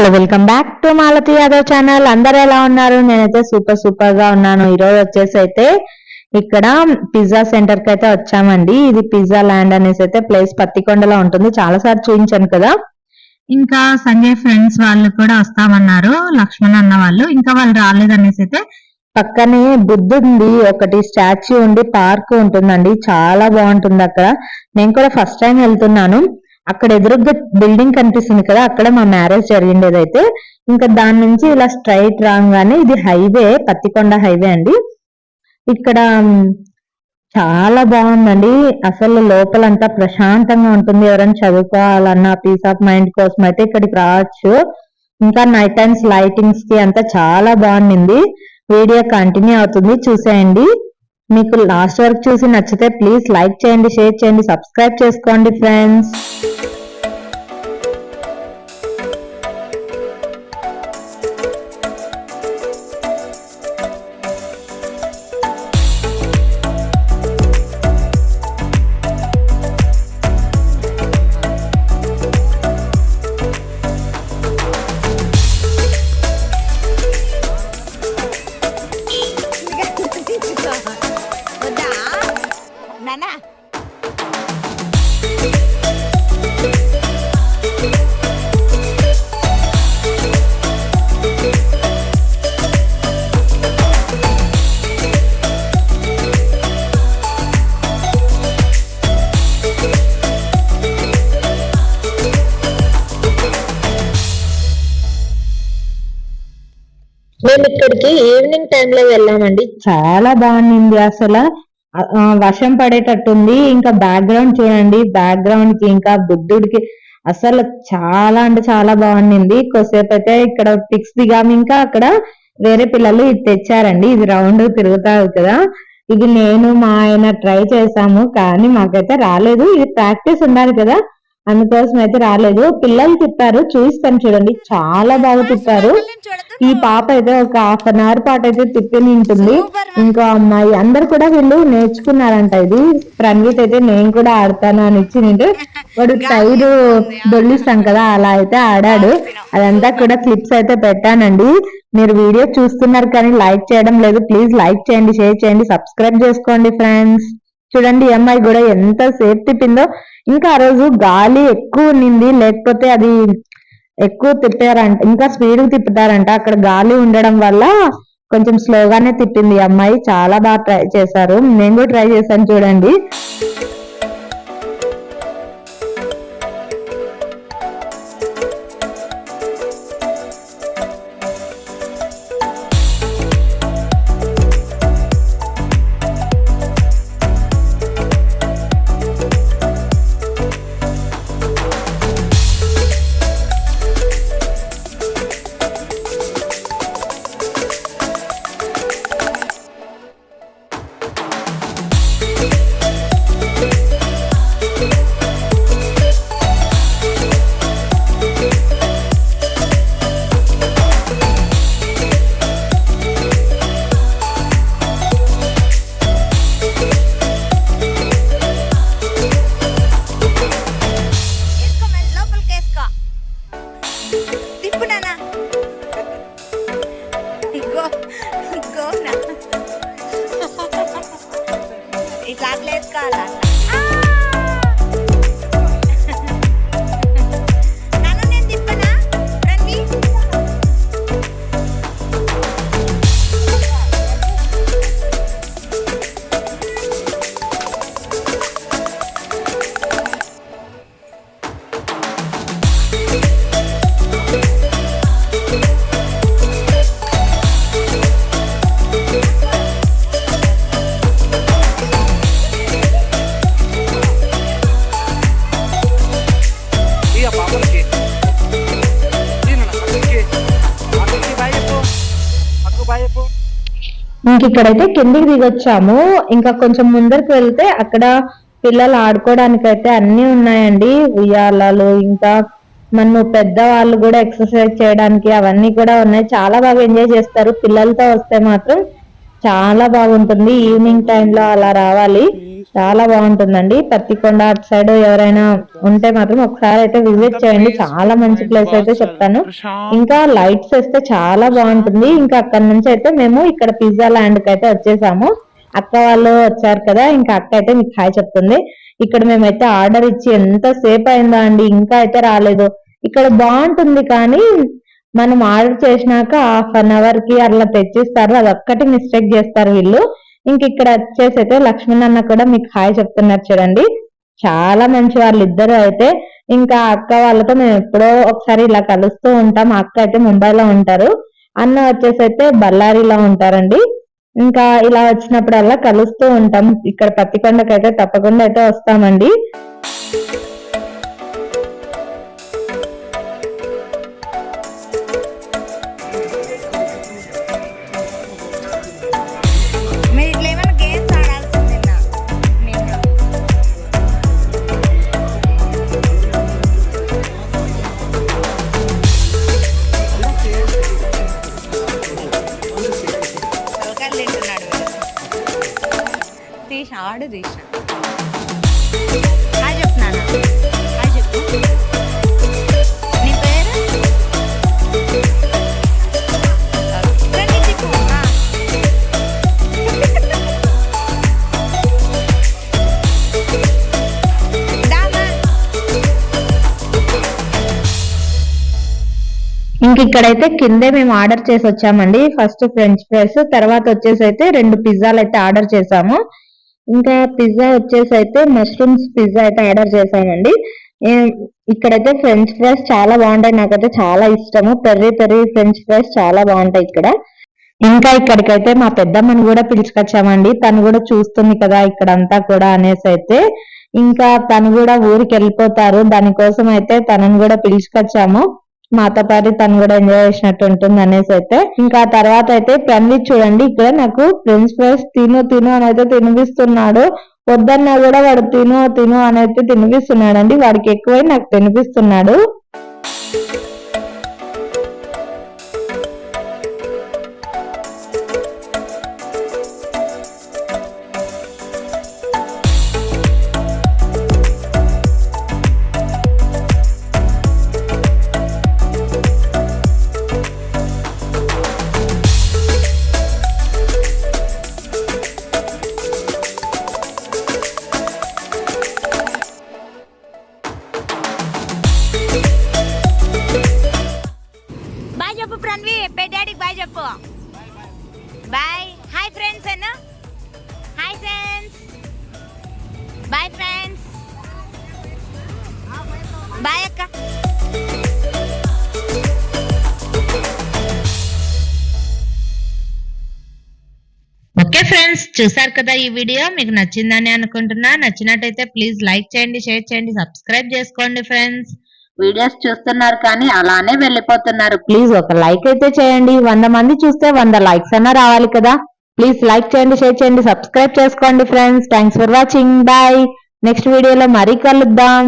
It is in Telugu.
Hello welcome back to Malathi Yadav channel. అందరు ఎలా ఉన్నారు? నేనైతే సూపర్ సూపర్గా ఉన్నాను ఈరోజు వచ్చేసి అయితే ఇక్కడ పిజ్జా సెంటర్కి అయితే వచ్చామండి. ఇది పిజ్జా ల్యాండ్ అనేసి అయితే ప్లేస్ పత్తికొండలో ఉంటుంది. చాలా సార్లు చూపించాను కదా. ఇంకా సంజయ్ ఫ్రెండ్స్ వాళ్ళు కూడా వస్తామన్నారు. లక్ష్మణ్ అన్న వాళ్ళు. ఇంకా వాళ్ళు రాలేదనేసి అయితే పక్కనే బుద్ధ ఉంది. ఒకటి స్టాచ్యూ ఉండి పార్క్ ఉంటుందండి. చాలా బాగుంటుంది అక్కడ. నేను కూడా ఫస్ట్ టైం వెళ్తున్నాను. అక్కడ ఎదురుగా బిల్డింగ్ కనిపిస్తుంది కదా అక్కడ మా మ్యారేజ్ జరిగిండేదైతే ఇంకా దాని నుంచి ఇలా స్ట్రైట్ రాగానే ఇది హైవే పత్తికొండ హైవే అండి. ఇక్కడ చాలా బాగుందండి. అసలు లోపలంతా ప్రశాంతంగా ఉంటుంది. ఎవరైనా చదువుకోవాలన్నా పీస్ ఆఫ్ మైండ్ కోసం అయితే ఇక్కడికి రావచ్చు. ఇంకా నైట్ టైమ్స్ లైటింగ్స్కి అంతా చాలా బాగుంది వీడియో కంటిన్యూ అవుతుంది. చూసేయండి. మీకు లాస్ట్ వరకు చూసి నచ్చితే ప్లీజ్ లైక్ చేయండి షేర్ చేయండి సబ్స్క్రైబ్ చేసుకోండి ఫ్రెండ్స్ మేము ఇక్కడికి ఈవినింగ్ టైంలో వెళ్ళామండి. చాలా బాగుంది అసలు. వర్షం పడేటట్టుంది. ఇంకా బ్యాక్గ్రౌండ్ చూడండి. బ్యాక్గ్రౌండ్కి ఇంకా బుద్ధుడికి అసలు చాలా అంటే చాలా బాగుంది కొద్దిసేపు అయితే ఇక్కడ పిక్స్ దిగాము ఇంకా అక్కడ వేరే పిల్లలు ఇది తెచ్చారండి. ఇది రౌండ్ తిరుగుతారు కదా. ఇది నేను మా ఆయన ట్రై చేశాము కానీ మాకైతే రాలేదు. ఇది ప్రాక్టీస్ ఉండాలి కదా. అందుకోసం అయితే రాలేదు. పిల్లలు తిప్పారు. చూస్తాను చూడండి. చాలా బాగా తిప్పారు. ఈ పాప అయితే ఒక హాఫ్ అన్ అవర్ పాటు అయితే తిప్పి ఉంటుంది. ఇంకో అమ్మాయి అందరు కూడా వీళ్ళు నేర్చుకున్నారంట ఇది. ప్రణీత్ అయితే నేను కూడా ఆడతాను అని ఇచ్చింది వాడు సైడ్ దొల్లిస్తాం కదా అలా అయితే ఆడాడు. అదంతా కూడా క్లిప్స్ అయితే పెట్టానండి. మీరు వీడియో చూస్తున్నారు కానీ లైక్ చేయడం లేదు. ప్లీజ్ లైక్ చేయండి షేర్ చేయండి సబ్స్క్రైబ్ చేసుకోండి ఫ్రెండ్స్. చూడండి ఈ అమ్మాయి కూడా ఎంత సేఫ్ తిప్పిందో ఇంకా ఆ రోజు గాలి ఎక్కువ ఉన్నింది లేకపోతే అది ఎక్కువ తిప్పారంట ఇంకా స్పీడ్ తిప్పుతారంట. అక్కడ గాలి ఉండడం వల్ల కొంచెం స్లోగానే తిప్పింది ఈ అమ్మాయి. చాలా బాగా ట్రై చేశారు. నేను కూడా ట్రై చేశాను చూడండి. ఇంక ఇక్కడైతే కిందికి దిగొచ్చాము. ఇంకా కొంచెం ముందరికి వెళ్తే అక్కడ పిల్లలు ఆడుకోవడానికి అయితే అన్ని ఉన్నాయండి. ఉయ్యాలలు ఇంకా మనము పెద్దవాళ్ళు కూడా ఎక్సర్సైజ్ చేయడానికి అవన్నీ కూడా ఉన్నాయి. చాలా బాగా ఎంజాయ్ చేస్తారు. పిల్లలతో వస్తే మాత్రం చాలా బాగుంటుంది. ఈవినింగ్ టైంలో అలా రావాలి. చాలా బాగుంటుందండి. పత్తికొండ అటు సైడ్ ఎవరైనా ఉంటే మాత్రం ఒకసారి అయితే విజిట్ చేయండి. చాలా మంచి ప్లేస్ అయితే చెప్తాను. ఇంకా లైట్స్ వేస్తే చాలా బాగుంటుంది. ఇంకా అక్కడ నుంచి అయితే మేము ఇక్కడ పిజ్జా ల్యాండ్కి అయితే వచ్చేసాము. అక్క వాళ్ళు వచ్చారు కదా ఇంకా అక్క అయితే మీకు హాయ్ చెప్తుంది. ఇక్కడ మేమైతే ఆర్డర్ ఇచ్చి ఎంత సేపు అయిందా అండి? ఇంకా అయితే రాలేదు. ఇక్కడ బాగుంటుంది కానీ మనం ఆర్డర్ చేసినాక హాఫ్ అన్ అవర్కి అట్లా తెచ్చిస్తారు. అది ఒక్కటి మిస్టేక్ చేస్తారు వీళ్ళు. ఇంక ఇక్కడ వచ్చేసి అయితే లక్ష్మణ్ అన్న కూడా మీకు హాయ్ చెప్తున్నారు చూడండి. చాలా మంచి వాళ్ళు ఇద్దరు అయితే. ఇంకా అక్క వాళ్ళతో మేము ఎప్పుడో ఒకసారి ఇలా కలుస్తూ ఉంటాం. అక్క అయితే ముంబైలో ఉంటారు. అన్న వచ్చేసి అయితే బళ్ళారిలో ఉంటారండి. ఇంకా ఇలా వచ్చినప్పుడల్లా కలుస్తూ ఉంటాం. ఇక్కడ పత్తికొండకి అయితే తప్పకుండా అయితే వస్తామండి. చేసి ఆర్డర్ చేసిన హాయ్ చెప్తున్నాను హాయ్ చెప్పు. నీ పేరు? ఇంక ఇక్కడైతే కిందే మేము ఆర్డర్ చేసి వచ్చామండి. ఫస్ట్ ఫ్రెంచ్ ఫ్రైస్ తర్వాత వచ్చేసి అయితే రెండు పిజ్జాలు అయితే ఆర్డర్ చేసాము. ఇంకా పిజ్జా వచ్చేసి అయితే మష్రూమ్స్ పిజ్జా అయితే ఆర్డర్ చేశానండి. ఇక్కడైతే ఫ్రెంచ్ ఫ్రైస్ చాలా బాగుంటాయి. నాకైతే చాలా ఇష్టము. పెర్రీ పెర్రీ ఫ్రెంచ్ ఫ్రైస్ చాలా బాగుంటాయి ఇక్కడ. ఇంకా ఇక్కడికైతే మా పెద్దమ్మని కూడా పిలుచుకొచ్చామండి. తను కూడా చూస్తుంది కదా ఇక్కడంతా కూడా అనేసి అయితే. ఇంకా తను కూడా ఊరికి వెళ్ళిపోతారు దానికోసం అయితే తనని కూడా పిలుచుకొచ్చాము. మాతపారి తను కూడా ఎంజాయ్ చేసినట్టు ఉంటుంది అనేసి అయితే. ఇంకా ఆ తర్వాత అయితే ప్రణవి చూడండి ఇక్కడ నాకు ఫ్రెంచ్ ఫ్రైస్ తిను తిను అని అయితే తినిపిస్తున్నాడు. వద్దన్నా కూడా వాడు తిను తిను అని అయితే తినిపిస్తున్నాడు అండి వాడికి ఎక్కువై నాకు తినిపిస్తున్నాడు. చెప్పు. బాయ్ హాయ్ ఫ్రెండ్స్ అన్న? Hi friends bye friends bye అక్క. ఓకే ఫ్రెండ్స్ చూసారు కదా ఈ వీడియో? మీకు నచ్చిందని అనుకుంటున్నా. నచ్చినట్టయితే ప్లీజ్ లైక్ చేయండి షేర్ చేయండి సబ్స్క్రైబ్ చేసుకోండి ఫ్రెండ్స్ వీడియోస్ చూస్తున్నారు కానీ అలానే వెళ్ళిపోతున్నారు. ప్లీజ్ ఒక లైక్ అయితే చేయండి. వంద మంది చూస్తే వంద లైక్స్ అన్నా రావాలి కదా. ప్లీజ్ లైక్ చేయండి షేర్ చేయండి సబ్స్క్రైబ్ చేసుకోండి friends. Thanks for watching bye next వీడియోలో మరీ కలుద్దాం.